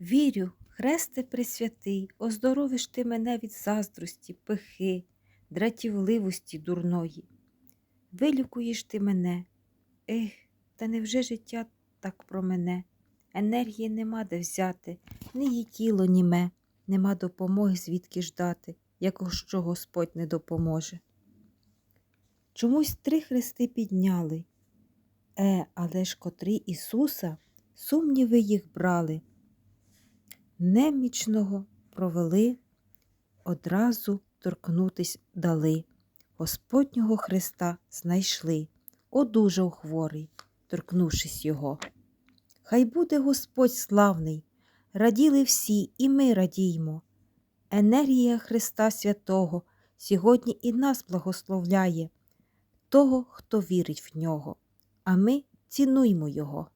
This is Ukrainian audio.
Вірю, хресте пресвятий, оздоровиш ти мене від заздрості, пихи, дратівливості дурної. Вилікуєш ти мене. Ех, та невже життя так про мене? Енергії нема де взяти, ні її тіло німе, нема допомоги звідки ждати, якщо Господь не допоможе. Чомусь три хрести підняли. Е, але ж котрі Ісуса, сумніви їх брали. Немічного провели, одразу торкнутись дали. Господнього Христа знайшли, одужав хворий, торкнувшись його. Хай буде Господь славний, раділи всі, і ми радіймо. Енергія Христа Святого сьогодні і нас благословляє, того, хто вірить в нього, а ми цінуймо Його.